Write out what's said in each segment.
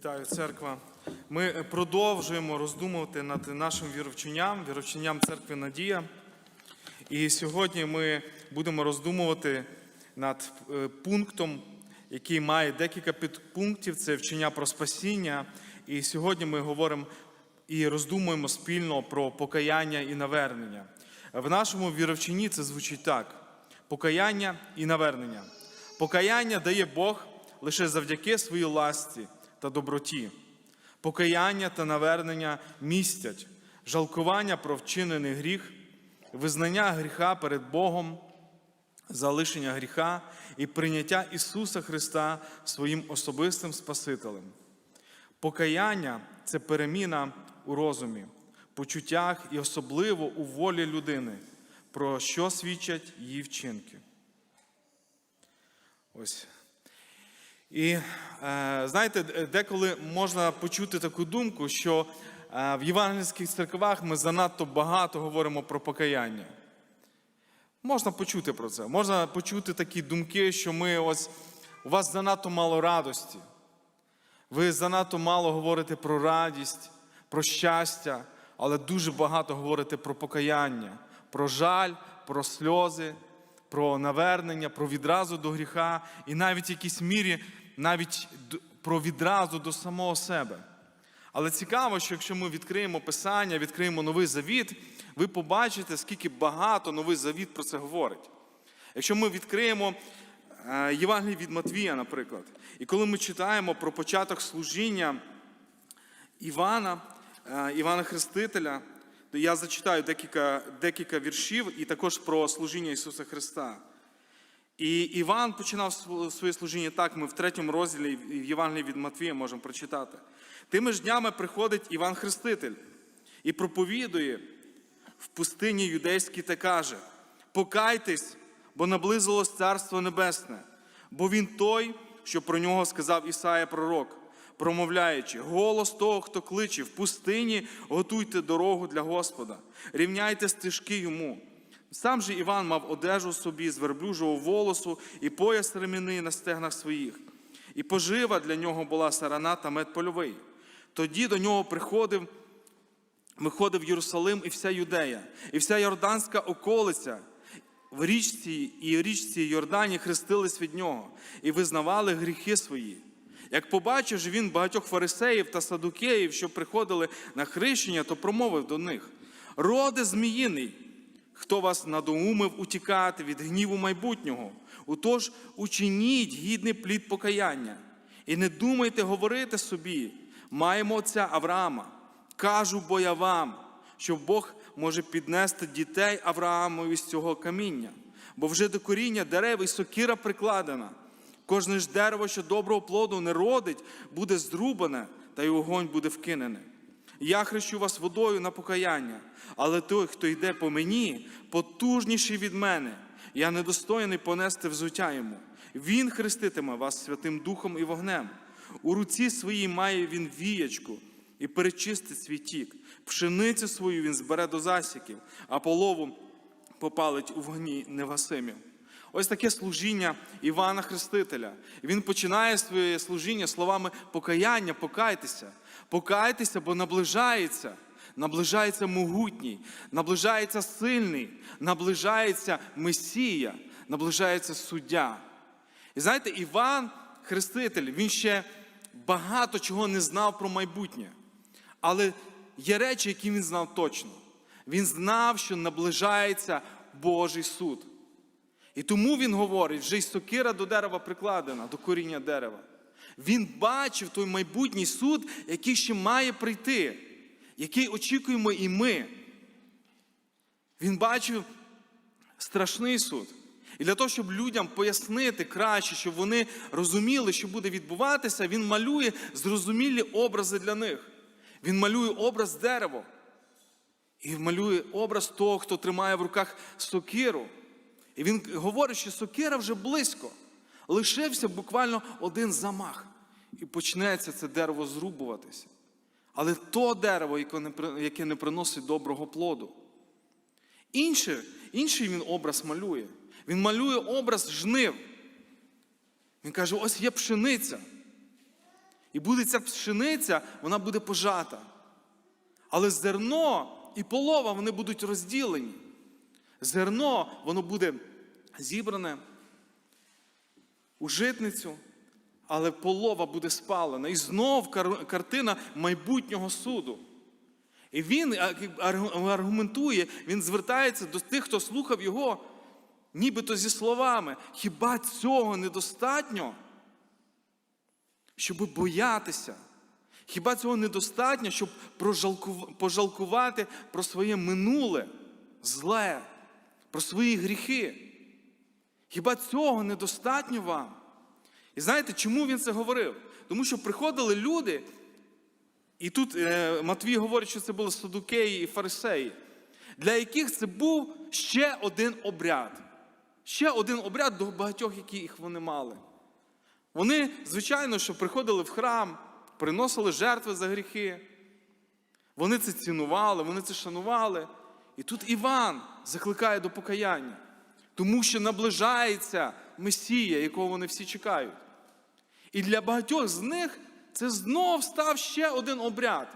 Вітаю, церква. Ми продовжуємо роздумувати над нашим віровченням, віровченням церкви Надія. І сьогодні ми будемо роздумувати над е, пунктом, який має декілька підпунктів. Це вчення про спасіння. І сьогодні ми говоримо і роздумуємо спільно про покаяння і навернення. В нашому віровченні це звучить так: покаяння і навернення. Покаяння дає Бог лише завдяки своїй ласті та доброті. Покаяння та навернення містять жалкування про вчинений гріх, визнання гріха перед Богом, залишення гріха і прийняття Ісуса Христа своїм особистим Спасителем. Покаяння це переміна у розумі, почуттях і особливо у волі людини, про що свідчать її вчинки. Ось. І е, знаєте, деколи можна почути таку думку, що е, в євангельських церквах ми занадто багато говоримо про покаяння. Можна почути про це. Можна почути такі думки, що ми ось у вас занадто мало радості. Ви занадто мало говорите про радість, про щастя, але дуже багато говорите про покаяння, про жаль, про сльози, про навернення, про відразу до гріха і навіть в якійсь мірі навіть про відразу до самого себе. Але цікаво, що якщо ми відкриємо Писання, відкриємо новий завіт, ви побачите, скільки багато новий завіт про це говорить. Якщо ми відкриємо е, Євангеліє від Матвія, наприклад, і коли ми читаємо про початок служіння Івана, е, Івана Хрестителя, то я зачитаю декілька, декілька віршів і також про служіння Ісуса Христа. І Іван починав своє служіння так, ми в третьому розділі в Євангелії від Матвія можемо прочитати. Тими ж днями приходить Іван Хреститель і проповідує в пустині юдейській та каже: Покайтесь, бо наблизилось Царство Небесне, бо він той, що про нього сказав Ісая пророк, промовляючи, голос того, хто кличе в пустині, готуйте дорогу для Господа, рівняйте стежки йому. Сам же Іван мав одежу собі з верблюжого волосу і пояс реміни на стегнах своїх. І пожива для нього була сарана та мед польовий. Тоді до нього приходив виходив Єрусалим і вся Юдея, і вся Йорданська околиця в річці і річці Йордані хрестились від нього і визнавали гріхи свої. Як побачив же він багатьох фарисеїв та садукеїв, що приходили на хрещення, то промовив до них: Роде зміїний, хто вас надоумив утікати від гніву майбутнього, утож учиніть гідний плід покаяння. І не думайте говорити собі, маємо отця Авраама. Кажу бо я вам, що Бог може піднести дітей Авраамові з цього каміння, бо вже до коріння дерев і сокира прикладена. Кожне ж дерево, що доброго плоду не родить, буде зрубане, та й огонь буде вкинений. Я хрещу вас водою на покаяння, але той, хто йде по мені, потужніший від мене. Я недостойний понести взуття йому. Він хреститиме вас Святим Духом і вогнем. У руці своїй має він віячку і перечистить свій тік. Пшеницю свою він збере до засіків, а полову попалить у вогні невгасимі. Ось таке служіння Івана Хрестителя. Він починає своє служіння словами покаяння, покайтеся, покайтеся, бо наближається, наближається могутній, наближається сильний, наближається Месія, наближається суддя. І знаєте, Іван Хреститель, він ще багато чого не знав про майбутнє. Але є речі, які він знав точно. Він знав, що наближається Божий суд. І тому він говорить, вже й сокира до дерева прикладена, до коріння дерева. Він бачив той майбутній суд, який ще має прийти, який очікуємо і ми. Він бачив страшний суд. І для того, щоб людям пояснити краще, щоб вони розуміли, що буде відбуватися, він малює зрозумілі образи для них. Він малює образ дерева. І малює образ того, хто тримає в руках сокиру. І він говорить, що сокира вже близько. Лишився буквально один замах. І почнеться це дерево зрубуватися. Але то дерево, яке не приносить доброго плоду. Інший, інший він образ малює. Він малює образ жнив. Він каже: ось є пшениця. І буде ця пшениця, вона буде пожата. Але зерно і полова вони будуть розділені. Зерно, воно буде зібране у житницю, але полова буде спалена. І знов картина майбутнього суду. І він аргументує, він звертається до тих, хто слухав його, нібито зі словами: хіба цього недостатньо, щоб боятися? Хіба цього недостатньо, щоб пожалкувати про своє минуле, зле, про свої гріхи? Хіба цього недостатньо вам? І знаєте, чому він це говорив? Тому що приходили люди, і тут е, Матвій говорить, що це були садукеї і фарисеї, для яких це був ще один обряд. Ще один обряд до багатьох, яких вони мали. Вони, звичайно, що приходили в храм, приносили жертви за гріхи. Вони це цінували, вони це шанували. І тут Іван закликає до покаяння, тому що наближається Месія, якого вони всі чекають. І для багатьох з них це знов став ще один обряд.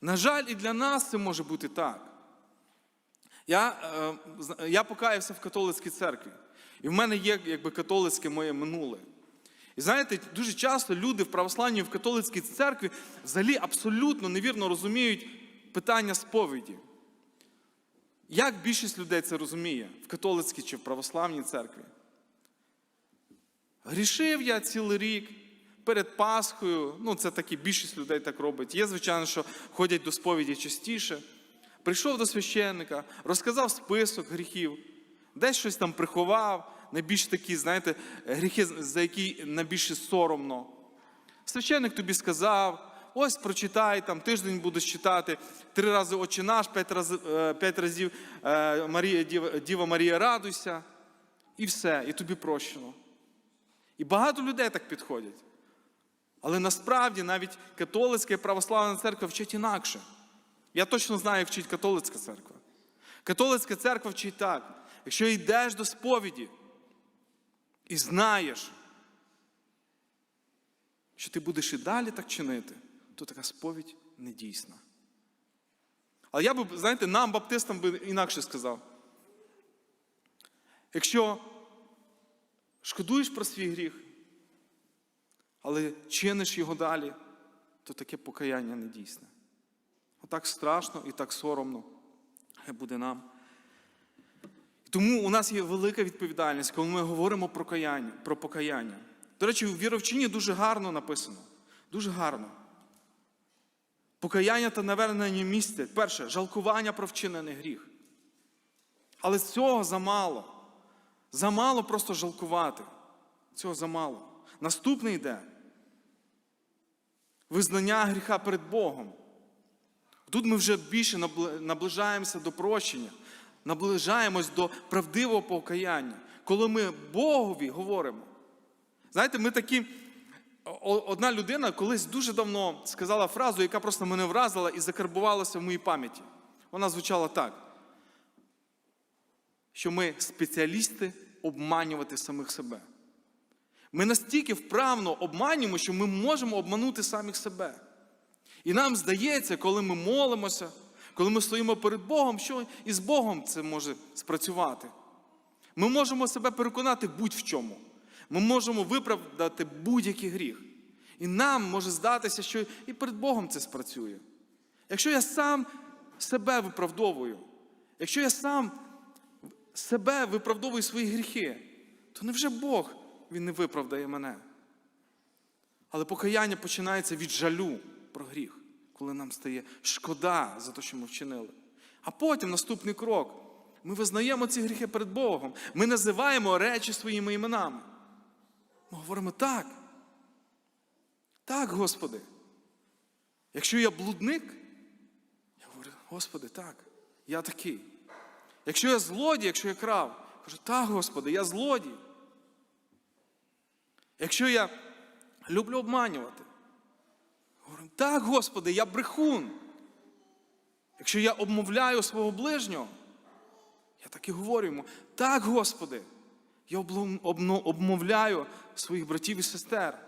На жаль, і для нас це може бути так. Я, е, я покаявся в католицькій церкві. І в мене є якби католицьке моє минуле. І знаєте, дуже часто люди в православній в католицькій церкві взагалі абсолютно невірно розуміють питання сповіді. Як більшість людей це розуміє в католицькій чи в православній церкві? Грішив я цілий рік перед Пасхою. Ну, це такі більшість людей так робить. Є, звичайно, що ходять до сповіді частіше. Прийшов до священника, розказав список гріхів, десь щось там приховав, найбільш такі, знаєте, гріхи, за які найбільше соромно. Священник тобі сказав, ось прочитай, там тиждень будеш читати, три рази Отче наш, п'ять разів, п'ять разів е, Марія, Діва Марія радуйся, і все, і тобі прощено. І багато людей так підходять. Але насправді навіть католицька і православна церква вчить інакше. Я точно знаю, як вчить католицька церква. Католицька церква вчить так: якщо йдеш до сповіді і знаєш, що ти будеш і далі так чинити, то така сповідь не дійсна. Але я би, знаєте, нам, баптистам, би інакше сказав. Якщо шкодуєш про свій гріх, але чиниш його далі, то таке покаяння не дійсне. Отак страшно і так соромно буде нам. Тому у нас є велика відповідальність, коли ми говоримо про покаяння. Про покаяння. До речі, у віровчині дуже гарно написано. Дуже гарно. Покаяння та навернення місце. Перше, жалкування про вчинений гріх. Але цього замало. Замало просто жалкувати. Цього замало. Наступний йде. Визнання гріха перед Богом. Тут ми вже більше наближаємося до прощення, наближаємось до правдивого покаяння, коли ми Богові говоримо. Знаєте, ми такі. Одна людина колись дуже давно сказала фразу, яка просто мене вразила і закарбувалася в моїй пам'яті. Вона звучала так: що ми спеціалісти обманювати самих себе. Ми настільки вправно обманюємо, що ми можемо обманути самих себе. І нам здається, коли ми молимося, коли ми стоїмо перед Богом, що і з Богом це може спрацювати. Ми можемо себе переконати будь-в чому. Ми можемо виправдати будь-який гріх. І нам може здатися, що і перед Богом це спрацює. Якщо я сам себе виправдовую, якщо я сам себе виправдовую свої гріхи, то невже Бог він не виправдає мене? Але покаяння починається від жалю про гріх, коли нам стає шкода за те, що ми вчинили. А потім наступний крок. Ми визнаємо ці гріхи перед Богом. Ми називаємо речі своїми іменами. Ми говоримо так. Так, Господи. Якщо я блудник, я говорю, Господи, так, я такий. Якщо я злодій, якщо я крав, кажу, так, Господи, я злодій. Якщо я люблю обманювати, говорю, так, Господи, я брехун. Якщо я обмовляю свого ближнього, я так і говорю йому, так, Господи, я обмовляю своїх братів і сестер.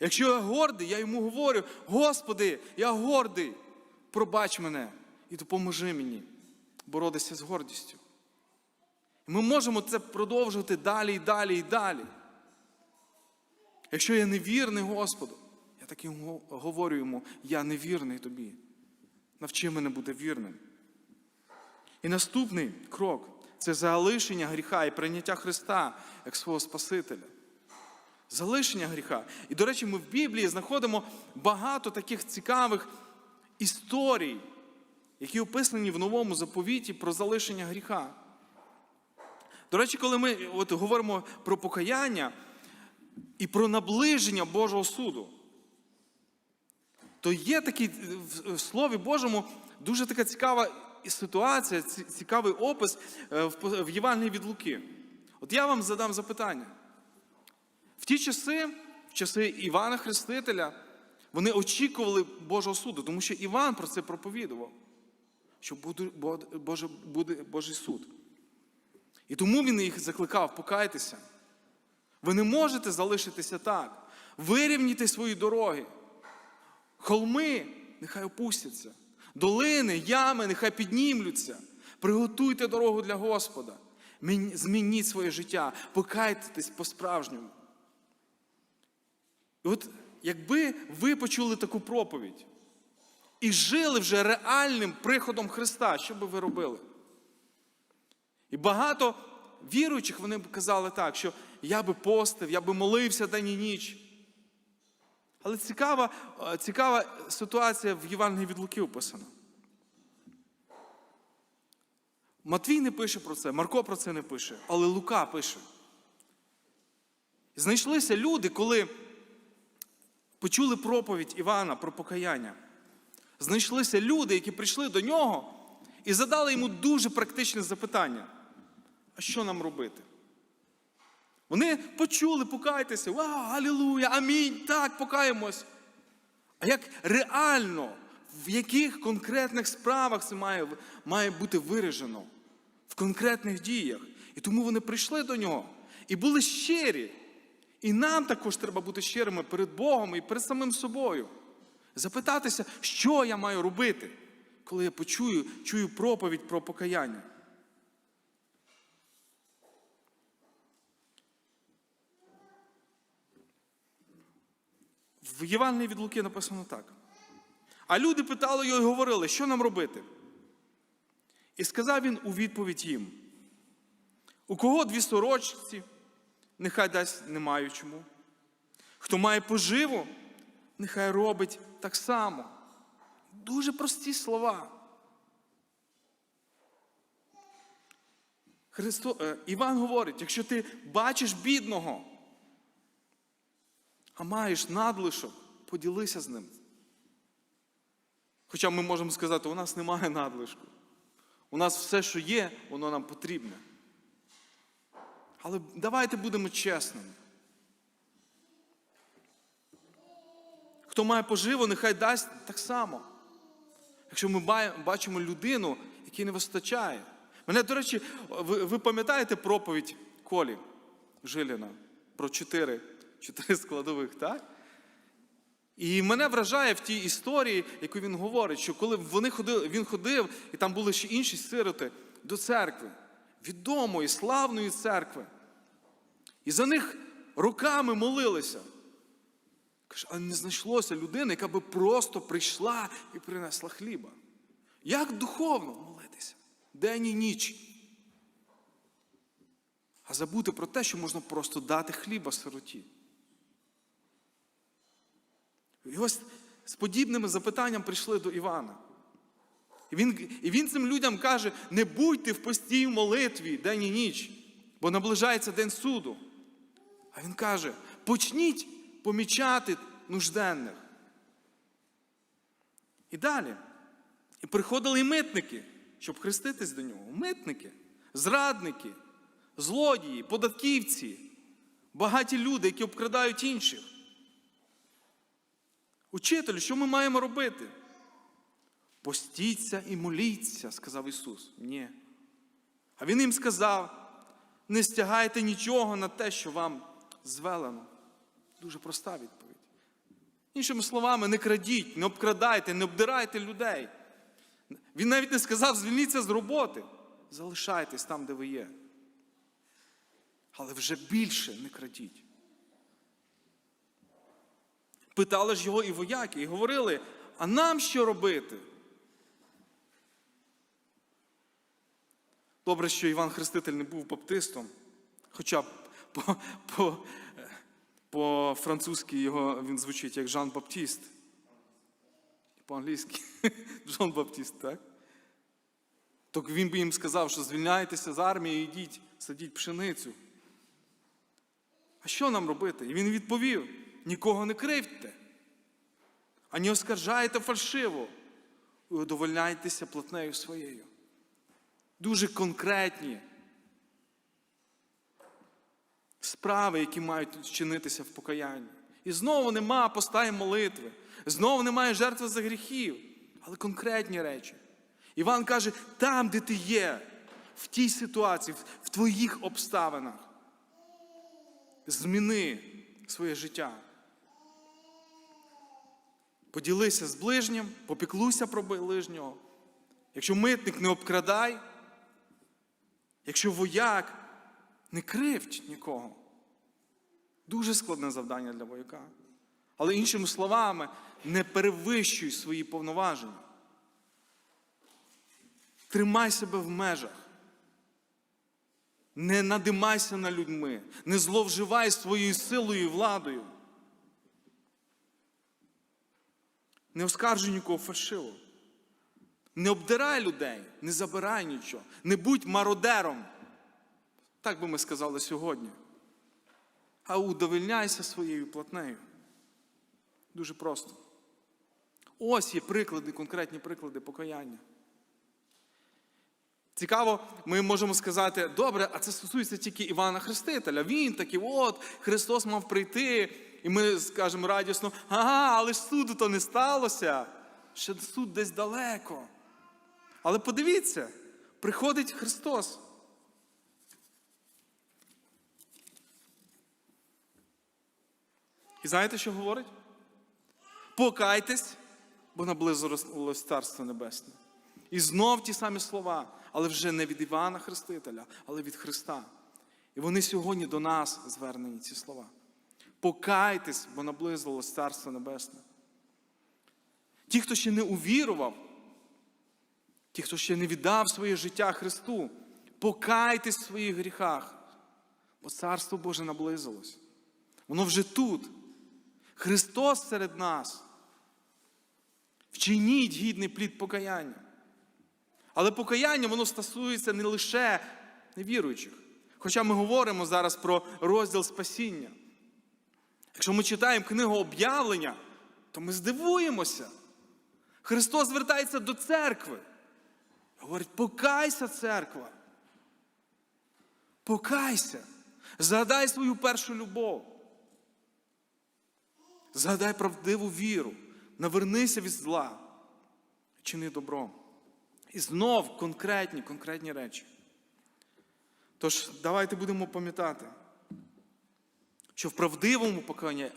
Якщо я гордий, я йому говорю: Господи, я гордий, пробач мене і допоможи мені боротися з гордістю. Ми можемо це продовжувати далі і далі і далі. Якщо я невірний Господу, я так йому говорю йому, я невірний тобі. Навчи мене бути вірним. І наступний крок це залишення гріха і прийняття Христа як свого Спасителя. Залишення гріха. І, до речі, ми в Біблії знаходимо багато таких цікавих історій, які описані в новому заповіті про залишення гріха. До речі, коли ми от говоримо про покаяння і про наближення Божого суду, то є такий в- в Слові Божому дуже така цікава ситуація, цікавий опис е, в Євангелії від Луки. От я вам задам запитання. В ті часи, в часи Івана Хрестителя, вони очікували Божого суду, тому що Іван про це проповідував, що буде, Божий суд. І тому він їх закликав, покайтеся. Ви не можете залишитися так. Вирівняйте свої дороги. Холми нехай опустяться. Долини, ями нехай піднімлються. Приготуйте дорогу для Господа. Змініть своє життя, покайтесь по-справжньому. І от якби ви почули таку проповідь і жили вже реальним приходом Христа, що би ви робили? І багато віруючих вони б казали так, що я би постив, я би молився день і ніч. Але цікава, е, цікава ситуація в Євангелії від Луки описана. Матвій не пише про це, Марко про це не пише, але Лука пише. Знайшлися люди, коли почули проповідь Івана про покаяння. Знайшлися люди, які прийшли до нього і задали йому дуже практичне запитання. А що нам робити? Вони почули, покайтеся, вау, алілуя, амінь, так, покаємось. А як реально, в яких конкретних справах це має, має бути виражено? В конкретних діях. І тому вони прийшли до нього і були щирі. І нам також треба бути щирими перед Богом і перед самим собою. Запитатися, що я маю робити, коли я почую чую проповідь про покаяння. В Євангелії від Луки написано так. А люди питали його і говорили, що нам робити? І сказав він у відповідь їм: у кого дві сорочці, нехай дасть не маючому. Хто має поживу, нехай робить так само. Дуже прості слова. Христо, е, Іван говорить, якщо ти бачиш бідного, а маєш надлишок, поділися з ним. Хоча ми можемо сказати, у нас немає надлишку. У нас все, що є, воно нам потрібне. Але давайте будемо чесними. Хто має поживу, нехай дасть так само. Якщо ми бачимо людину, якій не вистачає. Мене, до речі, ви, ви пам'ятаєте проповідь Колі Жиліна про чотири, чотири складових, так? І мене вражає в тій історії, яку він говорить, що коли вони ходили, він ходив, і там були ще інші сироти до церкви, відомої, славної церкви. І за них роками молилися. Каже, а не знайшлося людини, яка би просто прийшла і принесла хліба. Як духовно молитися? День і ніч. А забути про те, що можна просто дати хліба сироті. І ось з подібними запитанням прийшли до Івана. І він, і він цим людям каже: не будьте в постій молитві день і ніч, бо наближається день суду. А він каже: почніть помічати нужденних. І далі. І приходили митники, щоб хреститись до нього. Митники, зрадники, злодії, податківці, багаті люди, які обкрадають інших. Учителю, що ми маємо робити? Постіться і моліться, сказав Ісус. Ні. А Він їм сказав: не стягайте нічого на те, що вам звелено. Дуже проста відповідь. Іншими словами, не крадіть, не обкрадайте, не обдирайте людей. Він навіть не сказав, звільніться з роботи. Залишайтесь там, де ви є. Але вже більше не крадіть. Питали ж його і вояки, і говорили, а нам що робити? Добре, що Іван Хреститель не був баптистом, хоча б по, по, по французьки його він звучить як Жан Баптіст. По-англійськи Жан Баптіст, так? Так він би їм сказав, що звільняйтеся з армії і йдіть, садіть пшеницю. А що нам робити? І він відповів: нікого не кривдьте, ані оскаржайте фальшиво, і удовольняйтеся платнею своєю. Дуже конкретні справи, які мають чинитися в покаянні. І знову нема постає молитви, знову немає жертви за гріхів, але конкретні речі. Іван каже, там, де ти є, в тій ситуації, в твоїх обставинах, зміни своє життя. Поділися з ближнім, попіклуйся про ближнього. Якщо митник не обкрадай, якщо вояк не кривдь нікого. Дуже складне завдання для вояка. Але іншими словами, не перевищуй свої повноваження. Тримай себе в межах. Не надимайся над людьми, не зловживай своєю силою і владою. Не оскаржуй нікого фальшиво. Не обдирай людей, не забирай нічого, не будь мародером. Так би ми сказали сьогодні. А удовольняйся своєю платнею. Дуже просто. Ось є приклади, конкретні приклади покаяння. Цікаво, ми можемо сказати, добре, а це стосується тільки Івана Хрестителя. Він такий, от, Христос мав прийти, і ми скажемо радісно, ага, але ж суду то не сталося. Ще суд десь далеко. Але подивіться, приходить Христос. І знаєте, що говорить? Покайтесь, бо наблизилось Царство Небесне. І знов ті самі слова, але вже не від Івана Хрестителя, але від Христа. І вони сьогодні до нас звернені, ці слова. Покайтесь, бо наблизилось Царство Небесне. Ті, хто ще не увірував, ті, хто ще не віддав своє життя Христу, покайтесь в своїх гріхах, бо Царство Боже наблизилось. Воно вже тут. Христос серед нас. Вчиніть гідний плід покаяння. Але покаяння воно стосується не лише невіруючих. Хоча ми говоримо зараз про розділ спасіння. Якщо ми читаємо книгу об'явлення, то ми здивуємося. Христос звертається до церкви. Говорить, покайся, церква. Покайся. Згадай свою першу любов. Згадай правдиву віру. Навернися від зла. Чини добро. І знов конкретні, конкретні речі. Тож, давайте будемо пам'ятати, що в правдивому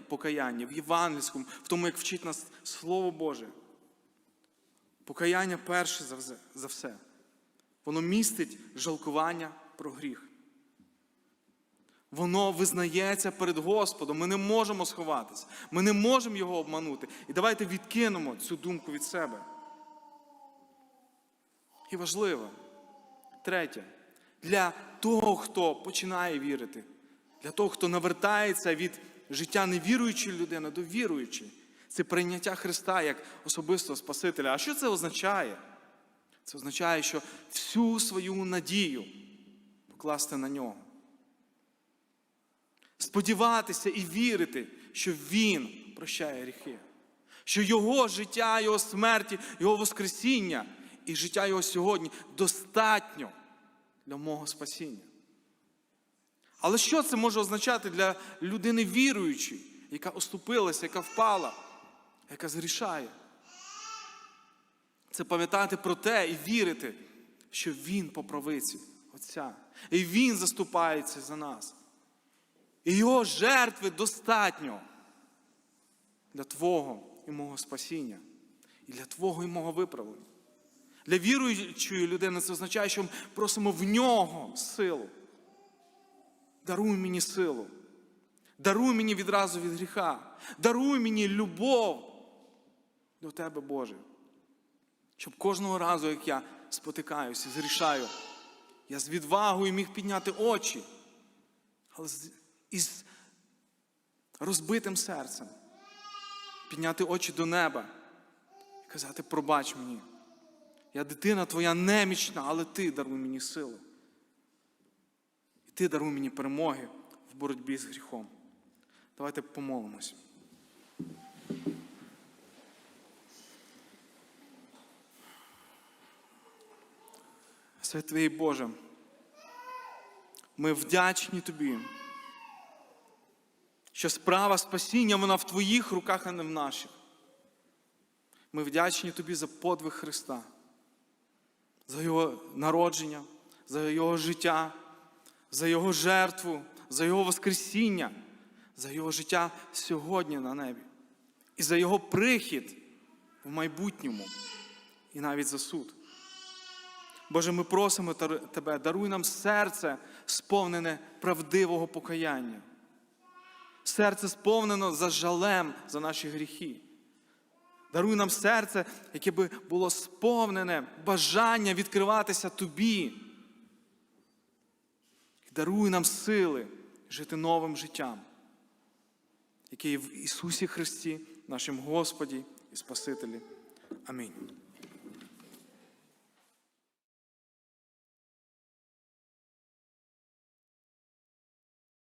покаянні, в євангельському, в тому, як вчить нас Слово Боже, покаяння перше за все. Воно містить жалкування про гріх. Воно визнається перед Господом. Ми не можемо сховатися. Ми не можемо його обманути. І давайте відкинемо цю думку від себе. І важливо, третє, для того, хто починає вірити, для того, хто навертається від життя невіруючої людини до віруючої, це прийняття Христа як особистого Спасителя. А що це означає? Це означає, що всю свою надію покласти на нього. Сподіватися і вірити, що Він прощає гріхи, що Його життя, Його смерті, Його Воскресіння і життя Його сьогодні достатньо для мого спасіння. Але що це може означати для людини віруючої, яка оступилася, яка впала, яка згрішає? Це пам'ятати про те і вірити, що Він по правиці Отця. І Він заступається за нас. І його жертви достатньо для Твого і мого спасіння, і для Твого і мого виправлення. Для віруючої людини це означає, що ми просимо в нього силу. Даруй мені силу. Даруй мені відразу від гріха. Даруй мені любов до Тебе, Боже. Щоб кожного разу, як я спотикаюся, зрішаю, я з відвагою міг підняти очі, але із розбитим серцем підняти очі до неба і казати, пробач мені. Я дитина твоя немічна, але ти даруй мені силу. І ти даруй мені перемоги в боротьбі з гріхом. Давайте помолимось. Святий Боже, ми вдячні Тобі, що справа спасіння вона в Твоїх руках, а не в наших. Ми вдячні Тобі за подвиг Христа, за Його народження, за Його життя, за Його жертву, за Його Воскресіння, за Його життя сьогодні на небі, і за Його прихід в майбутньому, і навіть за суд. Боже, ми просимо Тебе, даруй нам серце, сповнене правдивого покаяння. Серце сповнено за жалем за наші гріхи. Даруй нам серце, яке би було сповнене бажання відкриватися Тобі. Даруй нам сили жити новим життям, яке є в Ісусі Христі, нашому Господі і Спасителі. Амінь.